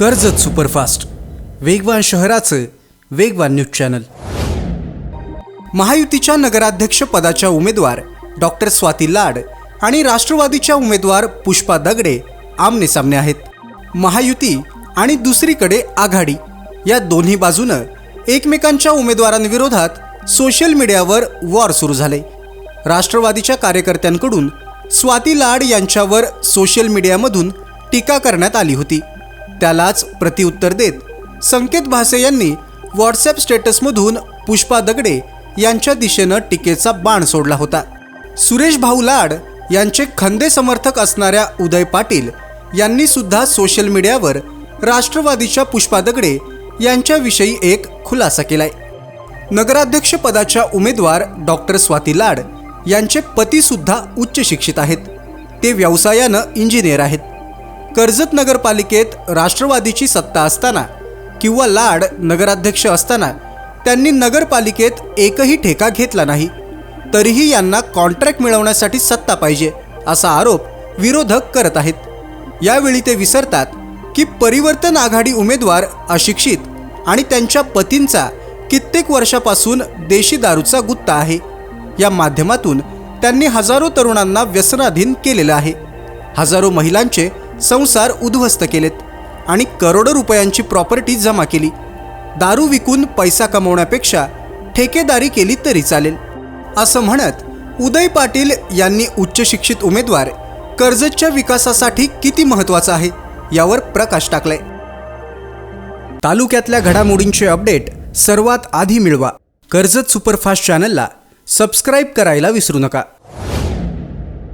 Karjat superfast. वेगवान शहराचं वेगवान न्यूज चॅनल. महायुतीच्या नगराध्यक्ष पदाच्या उमेदवार डॉक्टर स्वाती लाड आणि राष्ट्रवादीच्या उमेदवार पुष्पा दगडे आमने सामने आहेत. महायुती आणि दुसरीकडे आघाडी या दोन्ही बाजूनं एकमेकांच्या उमेदवारांविरोधात सोशल मीडियावर वॉर सुरू झाले. राष्ट्रवादीच्या कार्यकर्त्यांकडून स्वाती लाड यांच्यावर सोशल मीडियामधून टीका करण्यात आली होती. त्यालाच प्रतिउत्तर देत संकेत भासे यांनी व्हॉट्सॲप स्टेटसमधून पुष्पा दगडे यांच्या दिशेनं टीकेचा बाण सोडला होता. सुरेश भाऊ लाड यांचे खंदे समर्थक असणाऱ्या उदय पाटील यांनी सुद्धा सोशल मीडियावर राष्ट्रवादीच्या पुष्पा दगडे यांच्याविषयी एक खुलासा केलाय. नगराध्यक्ष पदाच्या उमेदवार डॉक्टर स्वाती लाड यांचे पतीसुद्धा उच्च शिक्षित आहेत. ते व्यवसायानं इंजिनियर आहेत. कर्जत नगरपालिकेत राष्ट्रवादीची सत्ता असताना किंवा लाड नगराध्यक्ष असताना त्यांनी नगरपालिकेत एकही ठेका घेतला नाही. तरीही यांना कॉन्ट्रॅक्ट मिळवण्यासाठी सत्ता पाहिजे असा आरोप विरोधक करत आहेत. यावेळी ते विसरतात की परिवर्तन आघाडी उमेदवार अशिक्षित आणि त्यांच्या पतींचा कित्येक वर्षापासून देशी दारूचा गुत्ता आहे. या माध्यमातून त्यांनी हजारो तरुणांना व्यसनाधीन केलेलं आहे. हजारो महिलांचे संसार उद्ध्वस्त केलेत आणि करोडो रुपयांची प्रॉपर्टी जमा केली. दारू विकून पैसा कमवण्यापेक्षा ठेकेदारी केली तरी चालेल. असं म्हणत उदय पाटील यांनी उच्च शिक्षित उमेदवार कर्जतच्या विकासासाठी किती महत्त्वाचा आहे यावर प्रकाश टाकलाय. तालुक्यातल्या घडामोडींचे अपडेट सर्वात आधी मिळवा. कर्जत सुपरफास्ट चॅनलला सबस्क्राईब करायला विसरू नका.